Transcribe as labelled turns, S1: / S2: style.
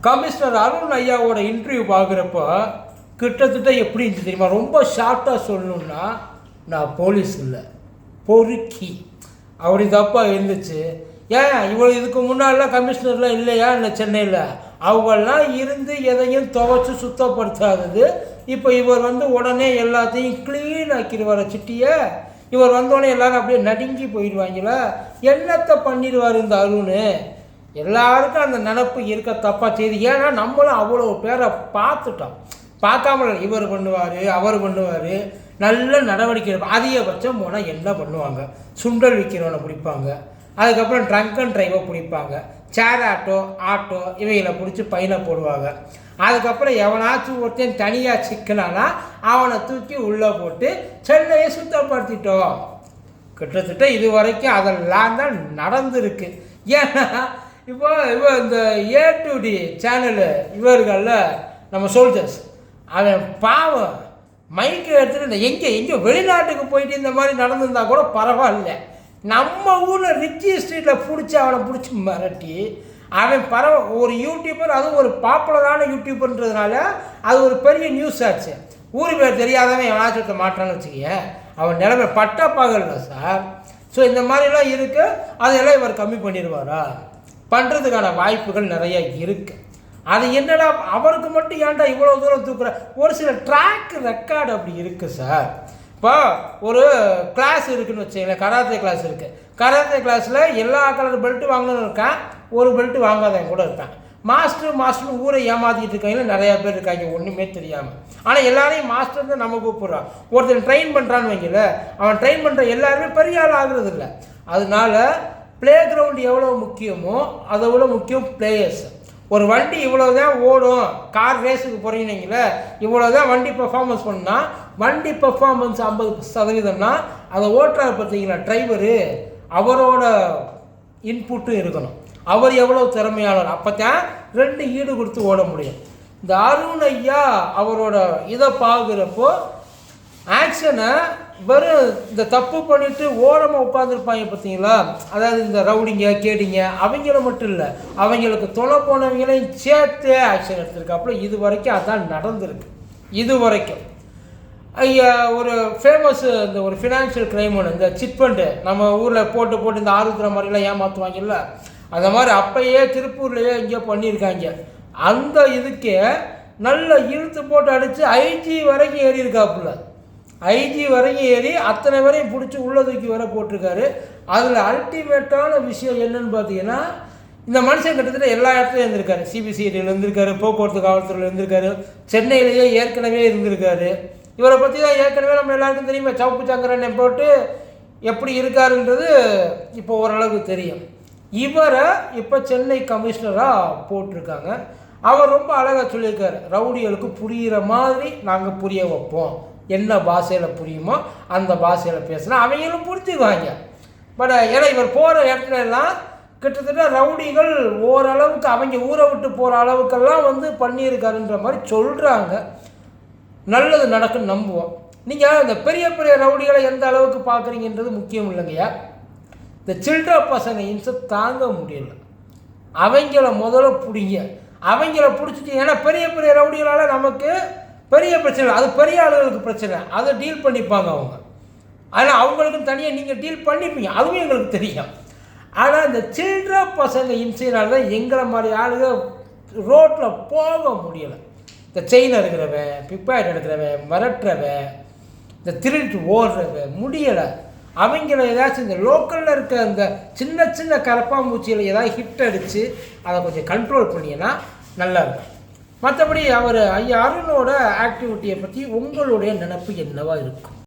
S1: Commissioner Arun ஐயாவோட interview பார்க்குறப்போ கிட்டத்தட்ட எப்படி இருந்துச்சு தெரியுமா? ரொம்ப ஷார்ட்டாக சொல்லணும்னா நான் போலீஸ் இல்லை. பொறுக்கி. அப்படி தப்பாக இருந்துச்சு. ஏன்? இவ்வளோ இதுக்கு முன்னாடிலாம் கமிஷனர்லாம் இல்லையா? இல்லை சென்னையில். அவங்கெல்லாம் இருந்து எதையும் துவைச்சு சுத்தப்படுத்தாதது. இப்போ இவர் வந்து உடனே எல்லாத்தையும் க்ளீன் ஆக்கிடுவார சிட்டியை. இவர் வந்தோடனே எல்லாரும் அப்படியே நடுங்கி போயிடுவாங்களா? என்னத்தை பண்ணிடுவார் இந்த அருண்? எல்லாருக்கும் அந்த நினப்பு இருக்க தப்பாக செய்து. ஏன்னா நம்மளும் அவ்வளோ பேரை பார்த்துட்டோம். பார்க்காம இல்லை. இவர் பண்ணுவார் அவர் பண்ணுவார். நல்ல நடவடிக்கை எடுப்பாங்க அதிகபட்சம் போனால் என்ன பண்ணுவாங்க? சுண்டல் விற்கிறவனை பிடிப்பாங்க. அதுக்கப்புறம் ட்ரங்க் அண்ட் ட்ரைவை பிடிப்பாங்க. சேர் ஆட்டோ ஆட்டோ இவைகளை பிடிச்சி பையனை போடுவாங்க. அதுக்கப்புறம் எவனாச்சும் ஒருத்தன் தனியாக சிக்கினானா அவனை தூக்கி உள்ளே போட்டு சென்னையை சுத்தப்படுத்திட்டோம். கிட்டத்தட்ட இது வரைக்கும் அதெல்லாம் தான் நடந்திருக்கு. ஏன்னா இப்போ இவ இந்த ஏ டு டி சேனலு இவர்களில் நம்ம சோல்ஜர்ஸ் அவன் பாவம். மைக்கு எடுத்துகிட்டு இந்த எங்கே எங்கே வெளிநாட்டுக்கு போயிட்டு இந்த மாதிரி நடந்திருந்தா கூட பரவாயில்ல. நம்ம ஊரில் ரிச்சி ஸ்ட்ரீட்டில் பிடிச்சி அவனை பிடிச்சி மிரட்டி அவன் பரவ ஒரு யூடியூபர் அதுவும் ஒரு பாப்புலரான யூடியூபர்ன்றதுனால அது ஒரு பெரிய நியூஸ் ஆச்சு. ஊர் பேர் தெரியாதவன் எவனாச்சும் ஒருத்தன் மாட்டான்னு வச்சுக்கிய அவன் நிலைமை பட்டப்பாகல சார். ஸோ இந்த மாதிரிலாம் இருக்குது அதையெல்லாம் இவர் கம்மி பண்ணிடுவாரா? பண்ணுறதுக்கான வாய்ப்புகள் நிறைய இருக்கு. அது என்னடா அவருக்கு மட்டும் ஏன்டா இவ்வளோ தூரம் தூக்குற? ஒரு சில ட்ராக் ரெக்கார்டு அப்படி இருக்குது சார் இப்போ ஒரு கிளாஸ் இருக்குன்னு வச்சுங்களேன் கராத்தே கிளாஸ் இருக்குது கராத்தே கிளாஸில் எல்லா கலர் பெல்ட்டு வாங்கணும்னு இருக்கான் ஒரு பெல்ட்டு வாங்காதவன் கூட இருக்கான். மாஸ்டர் மாஸ்டர் ஊரை ஏமாத்திட்டு இருக்காங்க நிறையா பேர் இருக்காங்க ஒன்றுமே தெரியாமல் ஆனால் எல்லாரையும் மாஸ்டர் தான் நம்ம கூப்பிட்றான். ஒருத்தன் ட்ரெயின் பண்ணுறான்னு வைங்கல அவன் ட்ரெயின் பண்ணுற எல்லாருமே பெரிய ஆள் ஆகுறது இல்லை. அதனால ப்ளே கிரவுண்டு எவ்வளோ முக்கியமோ அதை விட முக்கியம் பிளேயர்ஸ் ஒரு வண்டி இவ்வளோ தான் ஓடும் கார் ரேஸுக்கு போகிறீங்கன்னீங்களே இவ்வளோ தான் வண்டி பெர்ஃபார்மன்ஸ் பண்ணால் வண்டி பெர்ஃபார்மன்ஸ் ஐம்பது சதவீதம்னா அதை ஓட்டுறாரு பார்த்தீங்களா டிரைவரு அவரோட இன்புட்டும் இருக்கணும். அவர் எவ்வளோ திறமையாளர்? அப்போ தான் ரெண்டு ஈடு கொடுத்து ஓட முடியும். இந்த அருண் ஐயா அவரோட இதை பார்க்குறப்போ ஆக்ஷனை வெறும் இந்த தப்பு பண்ணிட்டு ஓரமாக உட்காந்துருப்பாங்க பார்த்தீங்களா? அதாவது இந்த ரவுடிங்க கேடிங்க அவங்கள மட்டும் இல்லை அவங்களுக்கு தொலை போனவங்களையும் சேர்த்தே ஆக்ஷன் எடுத்திருக்காப்புல. இது வரைக்கும் அதான் நடந்திருக்கு. இது வரைக்கும். ஐயா ஒரு ஃபேமஸ் இந்த ஒரு ஃபினான்ஷியல் கிரைம் ஒன்று இந்த சிட் ஃபண்டு நம்ம ஊரில் போட்டு போட்டு இந்த ஆருத்ர மாதிரிலாம் ஏமாற்றுவாங்கல்ல அந்த மாதிரி அப்பயே திருப்பூர்லேயே எங்கேயோ பண்ணியிருக்காங்க. அந்த இதுக்கே நல்ல இழுத்து போட்டு அடித்து ஐஜி வரைக்கும் ஏறி இருக்காப்புல ஐஜி வரைக்கும் ஏறி அத்தனை வரையும் பிடிச்சி உள்ள தூக்கி வர போட்டிருக்காரு. அதில் அல்டிமேட்டான விஷயம் என்னன்னு பார்த்தீங்கன்னா இந்த மனுஷன் கிட்டத்தட்ட எல்லா இடத்துலையும் இருந்திருக்காரு. சிபிசிஐடியில் இருந்திருக்காரு போக்குவரத்து காவல்துறையில் இருந்திருக்காரு சென்னையிலேயே ஏற்கனவே இருந்திருக்காரு. இவரை பற்றி தான் ஏற்கனவே நம்ம எல்லாருக்கும் தெரியுமே. சவுப்பு சங்கரனை போட்டு எப்படி இருக்காருன்றது இப்போ ஓரளவுக்கு தெரியும். இவரை இப்போ சென்னை கமிஷனராக போட்டிருக்காங்க. அவர் ரொம்ப அழகாக சொல்லியிருக்காரு. ரவுடிகளுக்கு புரிகிற மாதிரி நாங்கள் புரிய வைப்போம். என்ன பாஷையில் புரியுமோ அந்த பாஷையில் பேசினா அவங்களும் புரிஞ்சுக்குவாங்க. பட் ஏன்னா இவர் போகிற இடத்துல எல்லாம் கிட்டத்தட்ட ரவுடிகள் ஓரளவுக்கு அவங்க ஊரை விட்டு போகிற அளவுக்கெல்லாம் வந்து பண்ணியிருக்காருன்ற மாதிரி சொல்கிறாங்க நல்லது நடக்குன்னு நம்புவோம். நீங்கள் இந்த பெரிய பெரிய ரவுடிகளை எந்த அளவுக்கு பார்க்குறீங்கன்றது முக்கியம் இல்லைங்கய்யா. இந்த சில்ட்ர பசங்க இன்சை தாங்க முடியல. அவங்கள முதல்ல பிடிங்க. அவங்கள பிடிச்சிட்டு ஏன்னா பெரிய பெரிய ரவுடிகளால் நமக்கு பெரிய பிரச்சனை அது பெரிய ஆளுகளுக்கு பிரச்சனை. அதை டீல் பண்ணிப்பாங்க அவங்க. ஆனால் அவங்களுக்கும் தனியாக நீங்கள் டீல் பண்ணிப்பீங்க. அதுவும் எங்களுக்கு தெரியும். ஆனால் இந்த சில்ட்ர பசங்க இம்சையினால் தான் எங்களை மாதிரி ஆளுங்க ரோட்டில் போக முடியலை. இந்த செயின் எடுக்கிறவன் பிப்பாய்ட் எடுக்கிறவன் மிரட்டுறவன் இந்த திருட்டு ஓடுறவன் முடியலை. அவங்கள ஏதாச்சும் இந்த லோக்கலில் இருக்க அந்த சின்ன சின்ன கரப்பாம்பூச்சியில் ஏதாவது ஹிட் அடித்து அதை கொஞ்சம் கண்ட்ரோல் பண்ணிங்கன்னா நல்லா இருக்கும். மற்றபடி அவர் ஐயா அருணோட ஆக்டிவிட்டியை பற்றி உங்களுடைய நினப்பு என்னவா இருக்கும்?